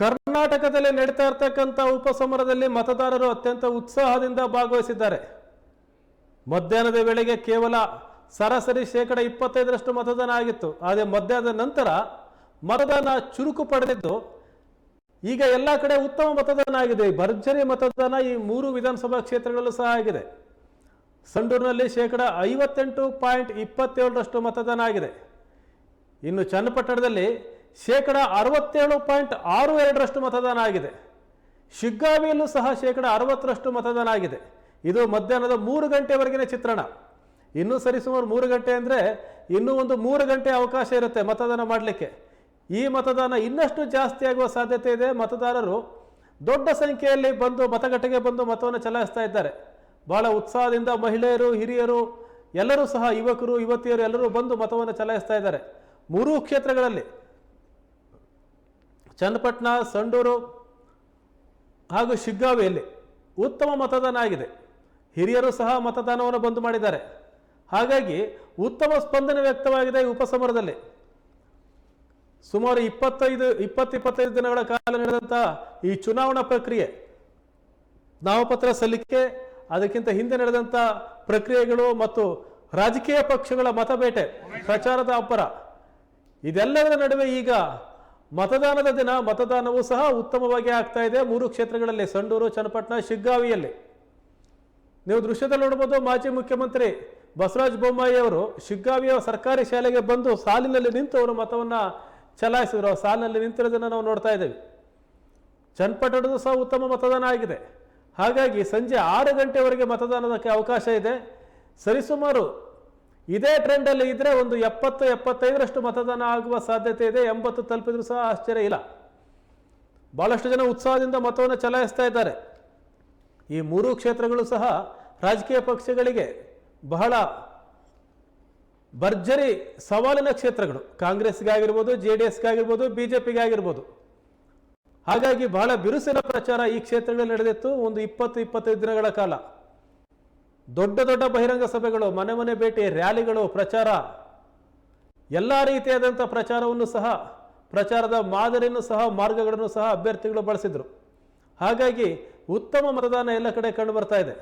ಕರ್ನಾಟಕದಲ್ಲಿ ನಡೀತಾ ಇರ್ತಕ್ಕಂಥ ಉಪಸಮರದಲ್ಲಿ ಮತದಾರರು ಅತ್ಯಂತ ಉತ್ಸಾಹದಿಂದ ಭಾಗವಹಿಸಿದ್ದಾರೆ. ಮಧ್ಯಾಹ್ನದ ವೇಳೆಗೆ ಕೇವಲ ಸರಾಸರಿ ಶೇಕಡ ಇಪ್ಪತ್ತೈದರಷ್ಟು ಮತದಾನ ಆಗಿತ್ತು. ಆದರೆ ಮಧ್ಯಾಹ್ನದ ನಂತರ ಮತದಾನ ಚುರುಕು ಪಡೆದಿದ್ದು, ಈಗ ಎಲ್ಲ ಕಡೆ ಉತ್ತಮ ಮತದಾನ ಆಗಿದೆ. ಭರ್ಜರಿ ಮತದಾನ ಈ ಮೂರು ವಿಧಾನಸಭಾ ಕ್ಷೇತ್ರಗಳಲ್ಲೂ ಸಹ ಆಗಿದೆ. ಸಂಡೂರಿನಲ್ಲಿ ಶೇಕಡ ಐವತ್ತೆಂಟು ಪಾಯಿಂಟ್ ಇಪ್ಪತ್ತೇಳರಷ್ಟು ಮತದಾನ ಆಗಿದೆ. ಇನ್ನು ಚನ್ನಪಟ್ಟಣದಲ್ಲಿ ಶೇಕಡ ಅರವತ್ತೇಳು ಪಾಯಿಂಟ್ ಆರು ಎರಡರಷ್ಟು ಮತದಾನ ಆಗಿದೆ. ಶಿಗ್ಗಾವಿಯಲ್ಲೂ ಸಹ ಶೇಕಡ ಅರವತ್ತರಷ್ಟು ಮತದಾನ ಆಗಿದೆ. ಇದು ಮಧ್ಯಾಹ್ನದ ಮೂರು ಗಂಟೆವರೆಗಿನ ಚಿತ್ರಣ. ಇನ್ನೂ ಸರಿಸುಮಾರು ಮೂರು ಗಂಟೆ ಅಂದರೆ ಇನ್ನೂ ಒಂದು ಮೂರು ಗಂಟೆ ಅವಕಾಶ ಇರುತ್ತೆ ಮತದಾನ ಮಾಡಲಿಕ್ಕೆ. ಈ ಮತದಾನ ಇನ್ನಷ್ಟು ಜಾಸ್ತಿ ಆಗುವ ಸಾಧ್ಯತೆ ಇದೆ. ಮತದಾರರು ದೊಡ್ಡ ಸಂಖ್ಯೆಯಲ್ಲಿ ಬಂದು ಮತಗಟ್ಟೆಗೆ ಬಂದು ಮತವನ್ನು ಚಲಾಯಿಸ್ತಾ ಇದ್ದಾರೆ. ಬಹಳ ಉತ್ಸಾಹದಿಂದ ಮಹಿಳೆಯರು, ಹಿರಿಯರು, ಎಲ್ಲರೂ ಸಹ ಯುವಕರು, ಯುವತಿಯರು ಎಲ್ಲರೂ ಬಂದು ಮತವನ್ನು ಚಲಾಯಿಸ್ತಾ ಇದ್ದಾರೆ. ಮೂರೂ ಕ್ಷೇತ್ರಗಳಲ್ಲಿ ಚನ್ನಪಟ್ಟಣ, ಸಂಡೂರು ಹಾಗೂ ಶಿಗ್ಗಾವಿಯಲ್ಲಿ ಉತ್ತಮ ಮತದಾನ ಆಗಿದೆ ಹಿರಿಯರು ಸಹ ಮತದಾನವನ್ನು ಬಂದ್ ಮಾಡಿದ್ದಾರೆ. ಹಾಗಾಗಿ ಉತ್ತಮ ಸ್ಪಂದನೆ ವ್ಯಕ್ತವಾಗಿದೆ ಈ ಉಪಸಮರದಲ್ಲಿ. ಸುಮಾರು ಇಪ್ಪತ್ತೈದು ಇಪ್ಪತ್ತು ಇಪ್ಪತ್ತೈದು ದಿನಗಳ ಕಾಲ ನಡೆದಂಥ ಈ ಚುನಾವಣಾ ಪ್ರಕ್ರಿಯೆ ನಾಮಪತ್ರ ಸಲ್ಲಿಕೆ, ಅದಕ್ಕಿಂತ ಹಿಂದೆ ನಡೆದಂಥ ಪ್ರಕ್ರಿಯೆಗಳು ಮತ್ತು ರಾಜಕೀಯ ಪಕ್ಷಗಳ ಮತಬೇಟೆ ಪ್ರಚಾರದ ಅಬ್ಬರ, ಇದೆಲ್ಲದರ ನಡುವೆ ಈಗ ಮತದಾನದ ದಿನ ಮತದಾನವೂ ಸಹ ಉತ್ತಮವಾಗಿ ಆಗ್ತಾ ಇದೆ. ಮೂರು ಕ್ಷೇತ್ರಗಳಲ್ಲಿ ಸಂಡೂರು, ಚನ್ನಪಟ್ಟಣ, ಶಿಗ್ಗಾವಿಯಲ್ಲಿ. ನೀವು ದೃಶ್ಯದಲ್ಲಿ ನೋಡ್ಬೋದು ಮಾಜಿ ಮುಖ್ಯಮಂತ್ರಿ ಬಸವರಾಜ ಬೊಮ್ಮಾಯಿ ಅವರು ಶಿಗ್ಗಾವಿಯ ಸರ್ಕಾರಿ ಶಾಲೆಗೆ ಬಂದು ಸಾಲಿನಲ್ಲಿ ನಿಂತು ಅವರು ಮತವನ್ನು ಚಲಾಯಿಸಿದ್ರು. ಸಾಲಿನಲ್ಲಿ ನಿಂತಿರೋದನ್ನು ನಾವು ನೋಡ್ತಾ ಇದ್ದೇವೆ. ಚನ್ನಪಟ್ಟಣದ ಸಹ ಉತ್ತಮ ಮತದಾನ ಆಗಿದೆ. ಹಾಗಾಗಿ ಸಂಜೆ ಆರು ಗಂಟೆವರೆಗೆ ಮತದಾನದಕ್ಕೆ ಅವಕಾಶ ಇದೆ. ಸರಿಸುಮಾರು ಇದೇ ಟ್ರೆಂಡಲ್ಲಿ ಇದ್ದರೆ ಒಂದು ಎಪ್ಪತ್ತು, ಎಪ್ಪತ್ತೈದರಷ್ಟು ಮತದಾನ ಆಗುವ ಸಾಧ್ಯತೆ ಇದೆ. ಎಂಬತ್ತು ತಲುಪಿದರೂ ಸಹ ಆಶ್ಚರ್ಯ ಇಲ್ಲ. ಭಾಳಷ್ಟು ಜನ ಉತ್ಸಾಹದಿಂದ ಮತವನ್ನು ಚಲಾಯಿಸ್ತಾ ಇದ್ದಾರೆ. ಈ ಮೂರೂ ಕ್ಷೇತ್ರಗಳು ಸಹ ರಾಜಕೀಯ ಪಕ್ಷಗಳಿಗೆ ಬಹಳ ಭರ್ಜರಿ ಸವಾಲಿನ ಕ್ಷೇತ್ರಗಳು. ಕಾಂಗ್ರೆಸ್ಗಾಗಿರ್ಬೋದು, ಜೆ ಡಿ ಎಸ್ಗಾಗಿರ್ಬೋದು, ಬಿ ಜೆ ಪಿಗಾಗಿರ್ಬೋದು. ಹಾಗಾಗಿ ಬಹಳ ಬಿರುಸಿನ ಪ್ರಚಾರ ಈ ಕ್ಷೇತ್ರಗಳಲ್ಲಿ ನಡೆದಿತ್ತು. ಒಂದು ಇಪ್ಪತ್ತು, ಇಪ್ಪತ್ತೈದು ದಿನಗಳ ಕಾಲ. ದೊಡ್ಡ ದೊಡ್ಡ ಬಹಿರಂಗ ಸಭೆಗಳು, ಮನೆ ಮನೆ ಭೇಟಿ, ರ್ಯಾಲಿಗಳು, ಪ್ರಚಾರ. ಎಲ್ಲ ರೀತಿಯಾದಂಥ ಪ್ರಚಾರವನ್ನು ಸಹ, ಪ್ರಚಾರದ ಮಾದರಿಯನ್ನು ಸಹ, ಮಾರ್ಗಗಳನ್ನು ಸಹ ಅಭ್ಯರ್ಥಿಗಳು ಬಳಸಿದರು. ಹಾಗಾಗಿ ಉತ್ತಮ ಮತದಾನ ಎಲ್ಲ ಕಡೆ ಕಂಡು ಬರ್ತಾ ಇದೆ.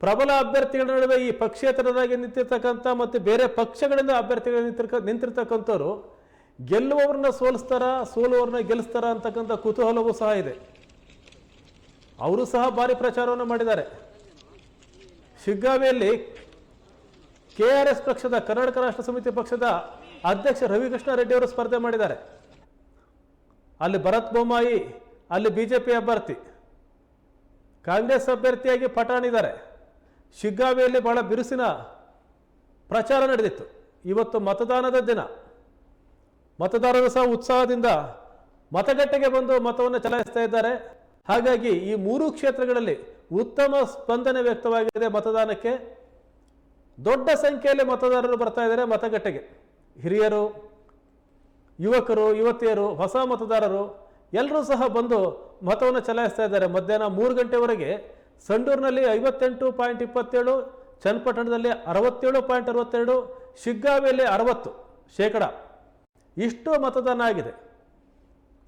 ಪ್ರಬಲ ಅಭ್ಯರ್ಥಿಗಳ ನಡುವೆ ಈ ಪಕ್ಷೇತರರಾಗಿ ನಿಂತಿರ್ತಕ್ಕಂಥ ಮತ್ತು ಬೇರೆ ಪಕ್ಷಗಳಿಂದ ಅಭ್ಯರ್ಥಿಗಳು ನಿಂತಿರ್ಕ, ನಿಂತಿರ್ತಕ್ಕಂಥವ್ರು ಗೆಲ್ಲುವವ್ರನ್ನ ಸೋಲಿಸ್ತಾರ, ಸೋಲುವವ್ರನ್ನ ಗೆಲ್ಲಿಸ್ತಾರ ಅಂತಕ್ಕಂಥ ಕುತೂಹಲವೂ ಸಹ ಇದೆ. ಅವರು ಸಹ ಭಾರಿ ಪ್ರಚಾರವನ್ನು ಮಾಡಿದ್ದಾರೆ. ಶಿಗ್ಗಾವಿಯಲ್ಲಿ ಕೆ ಆರ್ ಎಸ್ ಪಕ್ಷದ, ಕರ್ನಾಟಕ ರಾಷ್ಟ್ರ ಸಮಿತಿ ಪಕ್ಷದ ಅಧ್ಯಕ್ಷ ರವಿಕೃಷ್ಣ ರೆಡ್ಡಿ ಅವರು ಸ್ಪರ್ಧೆ ಮಾಡಿದ್ದಾರೆ. ಅಲ್ಲಿ ಭರತ್ ಬೊಮ್ಮಾಯಿ, ಅಲ್ಲಿ ಬಿಜೆಪಿ ಅಭ್ಯರ್ಥಿ, ಕಾಂಗ್ರೆಸ್ ಅಭ್ಯರ್ಥಿಯಾಗಿ ಪಠಾಣಿದ್ದಾರೆ ಶಿಗ್ಗಾವಿಯಲ್ಲಿ ಬಹಳ ಬಿರುಸಿನ ಪ್ರಚಾರ ನಡೆದಿತ್ತು. ಇವತ್ತು ಮತದಾನದ ದಿನ. ಮತದಾರರು ಸಹ ಉತ್ಸಾಹದಿಂದ ಮತಗಟ್ಟೆಗೆ ಬಂದು ಮತವನ್ನು ಚಲಾಯಿಸ್ತಾ ಇದ್ದಾರೆ. ಹಾಗಾಗಿ ಈ ಮೂರು ಕ್ಷೇತ್ರಗಳಲ್ಲಿ ಉತ್ತಮ ಸ್ಪಂದನೆ ವ್ಯಕ್ತವಾಗಿದೆ ಮತದಾನಕ್ಕೆ. ದೊಡ್ಡ ಸಂಖ್ಯೆಯಲ್ಲಿ ಮತದಾರರು ಬರ್ತಾ ಇದ್ದಾರೆ ಮತಗಟ್ಟೆಗೆ. ಹಿರಿಯರು, ಯುವಕರು, ಯುವತಿಯರು, ಹೊಸ ಮತದಾರರು ಎಲ್ಲರೂ ಸಹ ಬಂದು ಮತವನ್ನು ಚಲಾಯಿಸ್ತಾ ಇದ್ದಾರೆ. ಮಧ್ಯಾಹ್ನ ಮೂರು ಗಂಟೆವರೆಗೆ ಸಂಡೂರಿನಲ್ಲಿ ಐವತ್ತೆಂಟು ಪಾಯಿಂಟ್ ಇಪ್ಪತ್ತೇಳು, ಚನ್ನಪಟ್ಟಣದಲ್ಲಿ ಅರವತ್ತೇಳು ಪಾಯಿಂಟ್ ಅರವತ್ತೆರಡು, ಶಿಗ್ಗಾವಿಯಲ್ಲಿ ಅರವತ್ತು ಶೇಕಡ. ಇಷ್ಟು ಮತದಾನ ಆಗಿದೆ.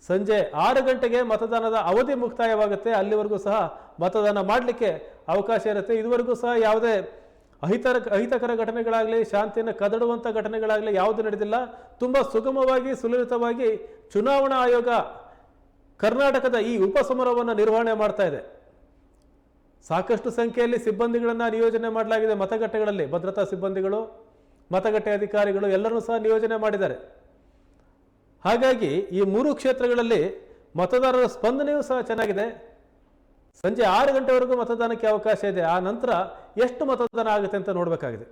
ಸಂಜೆ ಆರು ಗಂಟೆಗೆ ಮತದಾನದ ಅವಧಿ ಮುಕ್ತಾಯವಾಗುತ್ತೆ. ಅಲ್ಲಿವರೆಗೂ ಸಹ ಮತದಾನ ಮಾಡಲಿಕ್ಕೆ ಅವಕಾಶ ಇರುತ್ತೆ. ಇದುವರೆಗೂ ಸಹ ಯಾವುದೇ ಅಹಿತರ ಅಹಿತಕರ ಘಟನೆಗಳಾಗಲಿ, ಶಾಂತಿಯನ್ನು ಕದಡುವಂಥ ಘಟನೆಗಳಾಗಲಿ ಯಾವುದು ನಡೆದಿಲ್ಲ. ತುಂಬ ಸುಗಮವಾಗಿ, ಸುಲಲಿತವಾಗಿ ಚುನಾವಣಾ ಆಯೋಗ ಕರ್ನಾಟಕದ ಈ ಉಪಸಮರವನ್ನು ನಿರ್ವಹಣೆ ಮಾಡ್ತಾ ಇದೆ. ಸಾಕಷ್ಟು ಸಂಖ್ಯೆಯಲ್ಲಿ ಸಿಬ್ಬಂದಿಗಳನ್ನು ನಿಯೋಜನೆ ಮಾಡಲಾಗಿದೆ ಮತಗಟ್ಟೆಗಳಲ್ಲಿ. ಭದ್ರತಾ ಸಿಬ್ಬಂದಿಗಳು, ಮತಗಟ್ಟೆ ಅಧಿಕಾರಿಗಳು ಎಲ್ಲರೂ ಸಹ ನಿಯೋಜನೆ ಮಾಡಿದ್ದಾರೆ. ಹಾಗಾಗಿ ಈ ಮೂರು ಕ್ಷೇತ್ರಗಳಲ್ಲಿ ಮತದಾರರ ಸ್ಪಂದನೆಯೂ ಸಹ ಚೆನ್ನಾಗಿದೆ. ಸಂಜೆ ಆರು ಗಂಟೆವರೆಗೂ ಮತದಾನಕ್ಕೆ ಅವಕಾಶ ಇದೆ. ಆ ನಂತರ ಎಷ್ಟು ಮತದಾನ ಆಗುತ್ತೆ ಅಂತ ನೋಡಬೇಕಾಗಿದೆ.